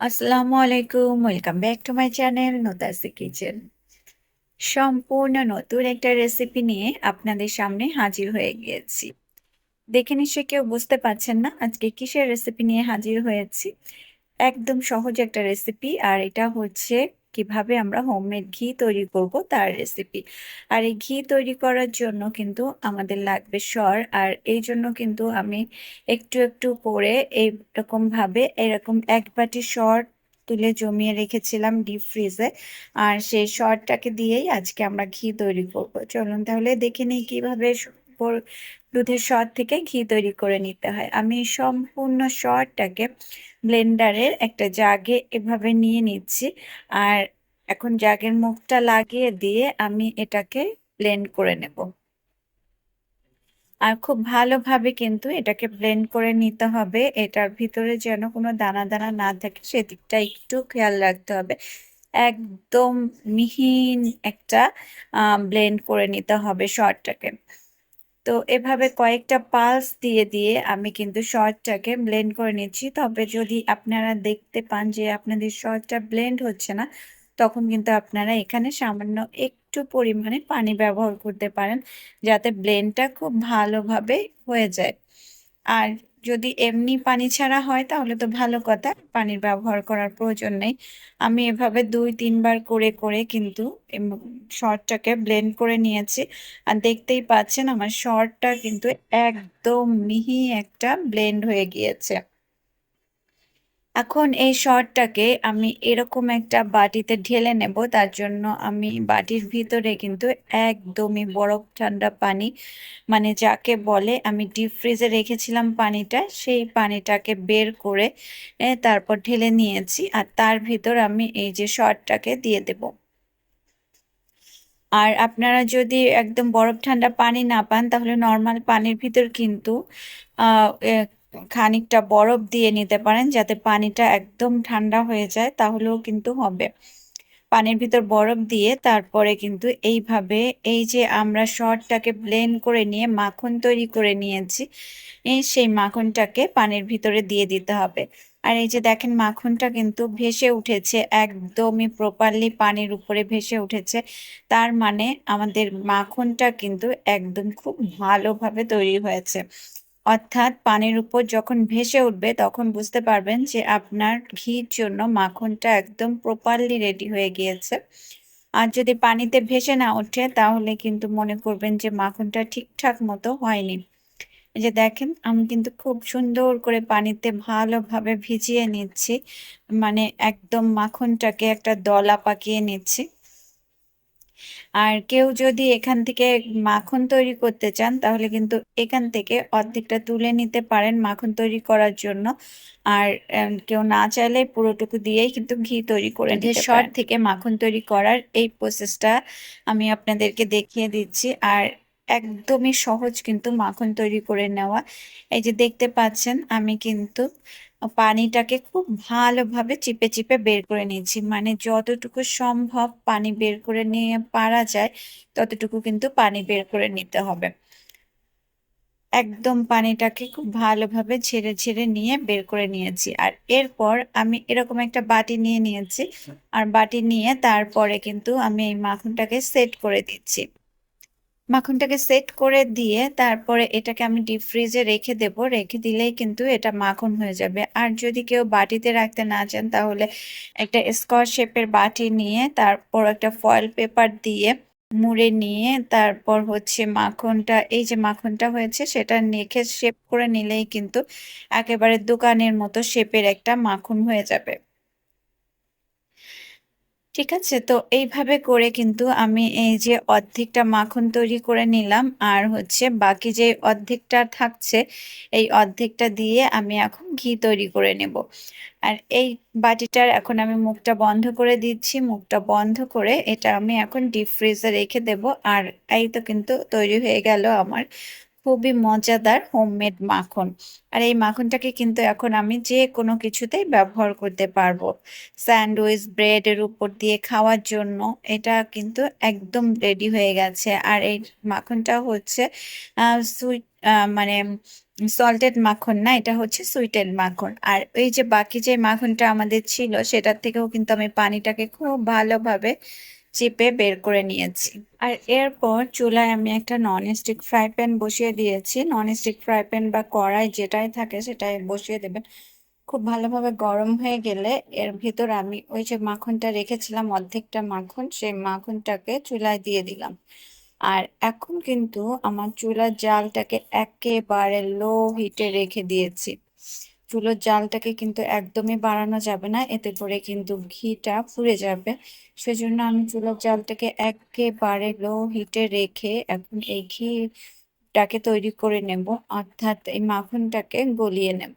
আসসালামু আলাইকুম welcome back to my channel নোতাসি kitchen সম্পূর্ণ নতুন একটা রেসিপি নিয়ে আপনাদের সামনে হাজির হয়ে গিয়েছি দেখে নিশ্চয়ই কেউ বুঝতে পারছেন না আজকে কিসের রেসিপি নিয়ে হাজির হয়েছি। একদম সহজ একটা রেসিপি আর এটা হচ্ছে কীভাবে আমরা হোমমেড ঘি তৈরি করব তার রেসিপি আর এই ঘি তৈরি করার জন্য কিন্তু আমাদের লাগবে সর, আর এই জন্য কিন্তু আমি একটু একটু করে এইরকম ভাবে এরকম এক বাটি সর তুলে জমিয়ে রেখেছিলাম ডিপ ফ্রিজে আর সেই সরটাকে দিয়েই আজকে আমরা ঘি তৈরি করব। চলুন তাহলে দেখে নিই কীভাবে দুধের সর থেকে ঘি তৈরি করে নিতে হয়। আমি সম্পূর্ণ সরটাকে ব্লেন্ডারের একটা জাগে এভাবে নিয়ে নিচ্ছি। আর এখন জাগের মুখটা লাগিয়ে দিয়ে আমি এটাকে ব্লেন্ড করে নেব। আর খুব ভালোভাবে কিন্তু এটাকে ব্লেন্ড করে নিতে হবে। এটার ভিতরে যেন কোনো দানা দানা না থাকে সেদিকটা একটু খেয়াল রাখতে হবে। একদম মিহিন একটা ব্লেন্ড করে নিতে হবে শর্টটাকে তো এভাবে কয়েকটা পালস দিয়ে দিয়ে আমি কিন্তু শর্টটাকে ব্লেন্ড করে নিচ্ছি। তবে যদি আপনারা দেখতে পান যে আপনাদের শর্টটা ব্লেন্ড হচ্ছে না, তখন কিন্তু আপনারা এখানে সামান্য একটু পরিমাণে পানি ব্যবহার করতে পারেন, যাতে ব্লেন্ডটা খুব ভালোভাবে হয়ে যায়। আর যদি এমনি পানি ছাড়া হয়, তাহলে তো ভালো কথা। পানির ব্যবহার করার প্রয়োজন নেই। আমি এভাবে দুই, তিনবার করে করে কিন্তু শর্টটাকে ব্লেন্ড করে নিয়েছি। আর দেখতেই পাচ্ছেন, আমার শর্টটা কিন্তু একদম মিহি একটা ব্লেন্ড হয়ে গিয়েছে। এখন এই শর্টটাকে আমি এরকম একটা বাটিতে ঢেলে নেব, তার জন্য আমি বাটির ভিতরে কিন্তু একদমই বরফ ঠান্ডা পানি মানে যাকে বলে আমি ডিপ ফ্রিজে রেখেছিলাম পানিটা, সেই পানিটাকে বের করে তারপর ঢেলে নিয়েছি, আর তার ভিতর আমি এই যে শর্টটাকে দিয়ে দেব। আর আপনারা যদি একদম বরফ ঠান্ডা পানি না পান, তাহলে নর্মাল পানির ভিতর কিন্তু খানিকটা বরফ দিয়ে নিতে পারেন যাতে পানিটা একদম ঠান্ডা হয়ে যায়, তাহলেও কিন্তু হবে। পানির ভিতর বরফ দিয়ে তারপরে কিন্তু এইভাবে এই যে আমরা শর্টটাকে ব্লেন্ড করে নিয়ে মাখন তৈরি করে নিয়েছি সেই মাখনটাকে পানির ভিতরে দিয়ে দিতে হবে। আর এই যে দেখেন মাখনটা কিন্তু ভেসে উঠেছে, একদমই প্রপারলি পানির উপরে ভেসে উঠেছে। তার মানে আমাদের মাখনটা কিন্তু একদম খুব ভালোভাবে তৈরি হয়েছে। অর্থাৎ পানির উপর যখন ভেসে উঠবে, তখন বুঝতে পারবেন যে আপনার ঘির জন্য মাখনটা একদম প্রপারলি রেডি হয়ে গিয়েছে। আর যদি পানিতে ভেসে না ওঠে, তাহলে কিন্তু মনে করবেন যে মাখনটা ঠিকঠাক মতো হয়নি। যে দেখেন, আমি কিন্তু খুব সুন্দর করে পানিতে ভালোভাবে ভিজিয়ে নিচ্ছি। মানে একদম মাখনটাকে একটা দলা পাকিয়ে নিচ্ছি। আর কেউ যদি এখান থেকে মাখন তৈরি করতে চান তাহলে কিন্তু এখান থেকে অর্ধেকটা তুলে নিতে পারেন মাখন তৈরি করার জন্য। আর কেউ না চাইলে পুরোটুকু দিয়েই কিন্তু ঘি তৈরি করে নিতে শর্ট থেকে মাখন তৈরি করার এই প্রসেসটা আমি আপনাদেরকে দেখিয়ে দিচ্ছি। আর একদমই সহজ কিন্তু মাখন তৈরি করে নেওয়া। এই যে দেখতে পাচ্ছেন আমি কিন্তু পানিটাকে খুব ভালোভাবে চিপে চিপে বের করে নিয়েছি। মানে যতটুকু সম্ভব পানি বের করে নিয়ে পারা যায়, ততটুকু কিন্তু পানি বের করে নিতে হবে। একদম পানিটাকে খুব ভালোভাবে ছেড়ে ছেড়ে নিয়ে বের করে নিয়েছি। আর এরপর আমি এরকম একটা বাটি নিয়ে নিয়েছি। আর বাটি নিয়ে তারপরে কিন্তু আমি এই মাখনটাকে সেট করে দিচ্ছি। মাখনটাকে সেট করে দিয়ে তারপরে এটাকে আমি ডিপ ফ্রিজে রেখে দেব। রেখে দিলেই কিন্তু এটা মাখন হয়ে যাবে। আর যদি কেউ বাটিতে রাখতে না চান, তাহলে একটা স্কোয়ার শেপের বাটি নিয়ে, তারপর একটা ফয়েল পেপার দিয়ে মুড়ে নিয়ে, তারপর হচ্ছে মাখনটা, এই যে মাখনটা হয়েছে, সেটা নেখে শেপ করে নিলেই কিন্তু একেবারে দোকানের মতো শেপের একটা মাখন হয়ে যাবে। ঠিক আছে? তো এইভাবে করে কিন্তু আমি এই যে অর্ধেকটা মাখন তৈরি করে নিলাম। আর হচ্ছে বাকি যে অর্ধেকটা থাকছে, এই অর্ধেকটা দিয়ে আমি এখন ঘি তৈরি করে নেব। আর এই বাটিটার এখন আমি মুখটা বন্ধ করে দিচ্ছি। মুখটা বন্ধ করে এটা আমি এখন ডিপ ফ্রিজে রেখে দেব। আর এই তো কিন্তু তৈরি হয়ে গেল আমার। খুবই মজাদার হোমমেড মাখন। আর এই মাখনটাকে কিন্তু এখন আমি যে কোনো কিছুতেই ব্যবহার করতে পারব। স্যান্ডউইচ, ব্রেডের উপর দিয়ে খাওয়ার জন্য এটা কিন্তু একদম রেডি হয়ে গেছে। আর এই মাখনটা হচ্ছে সুইট মানে সল্টেড মাখন না, এটা হচ্ছে সুইটেড মাখন। আর এই যে বাকি যে মাখনটা আমাদের ছিল, সেটার থেকেও কিন্তু আমি পানিটাকে খুব ভালোভাবে চিপে বের করে নিয়েছি। আর এরপর চুলায় আমি একটা ননস্টিক ফ্রাই প্যান বসিয়ে দিয়েছি। ননস্টিক ফ্রাই প্যান বা কড়াই যেটাই থাকে সেটাই বসিয়ে দেবেন। খুব ভালোভাবে গরম হয়ে গেলে এর ভিতর আমি ওই যে মাখনটা রেখেছিলাম, অর্ধেকটা মাখন, সেই মাখনটাকে চুলায় দিয়ে দিলাম। আর এখন কিন্তু আমার চুলার জালটাকে একেবারে লো হিটে রেখে দিয়েছি। চুলোর জালটাকে কিন্তু একদমই বাড়ানো যাবে না, এতে করে কিন্তু ঘিটা পুড়ে যাবে। সেজন্য আমি চুলোর জালটাকে একেবারে লো হিটে রেখে এখন এই ঘিটাকে তৈরি করে নেব, অর্থাৎ এই মাখনটাকে গলিয়ে নেব।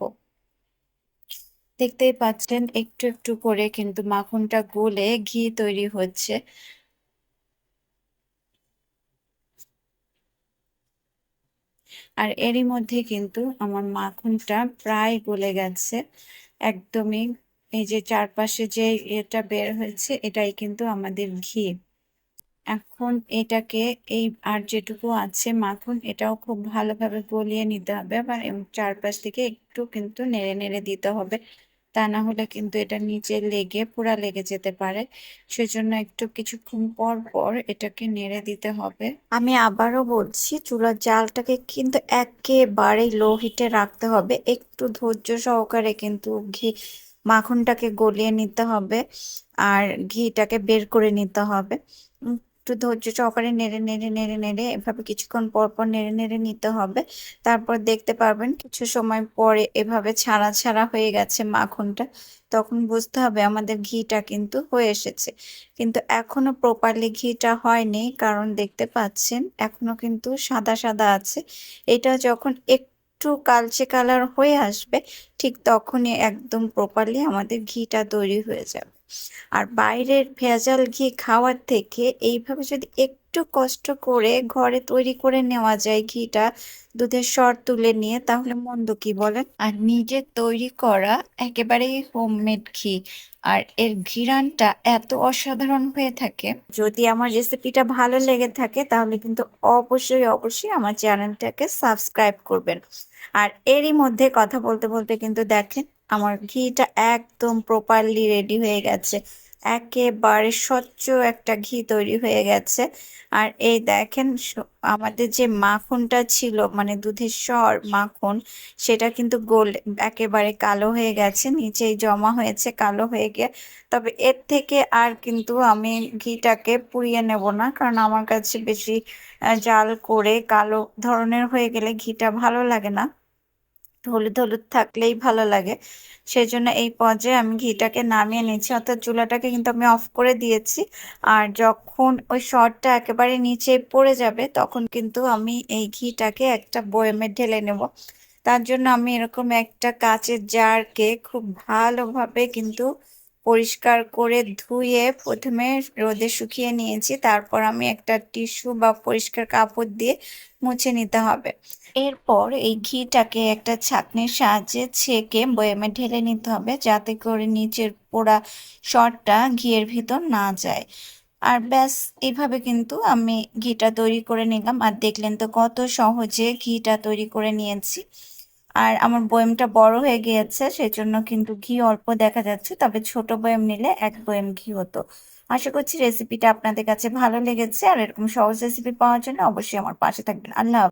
দেখতেই পাচ্ছেন, একটু একটু করে কিন্তু মাখনটা গলে ঘি তৈরি হচ্ছে। আর এরই মধ্যে কিন্তু আমার মাখনটা প্রায় গলে গেছে। একদমই এই যে চারপাশে যে এটা বের হয়েছে, এটাই কিন্তু আমাদের ঘি। এখন এটাকে এই আর যেটুকু আছে মাখন, এটাও খুব ভালোভাবে গলিয়ে নিতে হবে আবার চারপাশ থেকে একটু কিন্তু নেড়ে নেড়ে দিতে হবে। তা না হলে কিন্তু এটা নিচে লেগে, পুরা লেগে যেতে পারে। সেজন্য একটু কিছুক্ষণ পর পর এটাকে নেড়ে দিতে হবে। আমি আবারও বলছি, চুলার জালটাকে কিন্তু একেবারেই লো হিটে রাখতে হবে। একটু ধৈর্য সহকারে কিন্তু ঘি, মাখনটাকে গলিয়ে নিতে হবে। আর ঘিটাকে বের করে নিতে হবে। একটু ধৈর্য সহকারে নেড়ে নেড়ে নেড়ে নেড়ে এভাবে কিছুক্ষণ পর পর নেড়ে নেড়ে নিতে হবে। তারপর দেখতে পারবেন কিছু সময় পরে এভাবে ছাড়া ছাড়া হয়ে গেছে মাখনটা। তখন বুঝতে হবে আমাদের ঘিটা কিন্তু হয়ে এসেছে। কিন্তু এখনও প্রপারলি ঘিটা হয়নি, কারণ দেখতে পাচ্ছেন এখনও কিন্তু সাদা সাদা আছে। এটা যখন একটু কালচে কালার হয়ে আসবে, ঠিক তখনই একদম প্রপারলি আমাদের ঘিটা তৈরি হয়ে যাবে। আর বাইরের ভেজাল ঘি খাওয়ার থেকে এইভাবে যদি একটু কষ্ট করে ঘরে তৈরি করে নেওয়া যায় ঘিটা, দুধের সর তুলে নিয়ে, তাহলে মন্দ কি বলেন? আর নিজে তৈরি করা একেবারেই হোমমেড ঘি। আর এর ঘিরানটা এত অসাধারণ হয়ে থাকে। যদি আমার রেসিপিটা ভালো লেগে থাকে, তাহলে কিন্তু অবশ্যই অবশ্যই আমার চ্যানেলটাকে সাবস্ক্রাইব করবেন। আর এরই মধ্যে কথা বলতে বলতে কিন্তু দেখেন, আমার ঘিটা একদম প্রপারলি রেডি হয়ে গেছে। একেবারে স্বচ্ছ একটা ঘি তৈরি হয়ে গেছে। আর এই দেখেন আমাদের যে মাখনটা ছিল মানে দুধের স্বর মাখন, সেটা কিন্তু গোল, একেবারে কালো হয়ে গেছে, নিচেই জমা হয়েছে, কালো হয়ে গিয়ে। তবে এর থেকে আর কিন্তু আমি ঘিটাকে পুড়িয়ে নেব না, কারণ আমার কাছে বেশি জাল করে কালো ধরনের হয়ে গেলে ঘিটা ভালো লাগে না। হলুদ হলুদ থাকলেই ভালো লাগে। সেজন্য এই পর্যায়ে আমি ঘিটাকে নামিয়ে নিয়েছি, অর্থাৎ চুলাটাকে কিন্তু আমি অফ করে দিয়েছি। আর যখন ওই শর্টটা একেবারে নিচে পড়ে যাবে, তখন কিন্তু আমি এই ঘিটাকে একটা বয়েমে ঢেলে নেব। তার জন্য আমি এরকম একটা কাচের জারকে খুব ভালোভাবে কিন্তু পরিষ্কার করে ধুয়ে প্রথমে রোদে শুকিয়ে নিয়েছি। তারপর আমি একটা টিস্যু বা পরিষ্কার কাপড় দিয়ে মুছে নিতে হবে। এরপর এই ঘিটাকে একটা ছাঁকনির সাহায্যে ছেঁকে বয়ামে ঢেলে নিতে হবে যাতে করে নিচের পোড়া শটটা ঘিয়ের ভিতর না যায়। আর ব্যাস এইভাবে কিন্তু আমি ঘিটা তৈরি করে নিলাম। আর দেখলেন তো কত সহজে ঘিটা তৈরি করে নিয়েছি। আর আমার বয়েমটা বড় হয়ে গিয়েছে সেই জন্য কিন্তু ঘি অল্প দেখা যাচ্ছে, তবে ছোট বয়েম নিলে এক বয়েম ঘি হতো। আশা করছি রেসিপিটা আপনাদের কাছে ভালো লেগেছে, আর এরকম সহজ রেসিপি পাওয়ার জন্য অবশ্যই আমার পাশে থাকবেন। আল্লাহ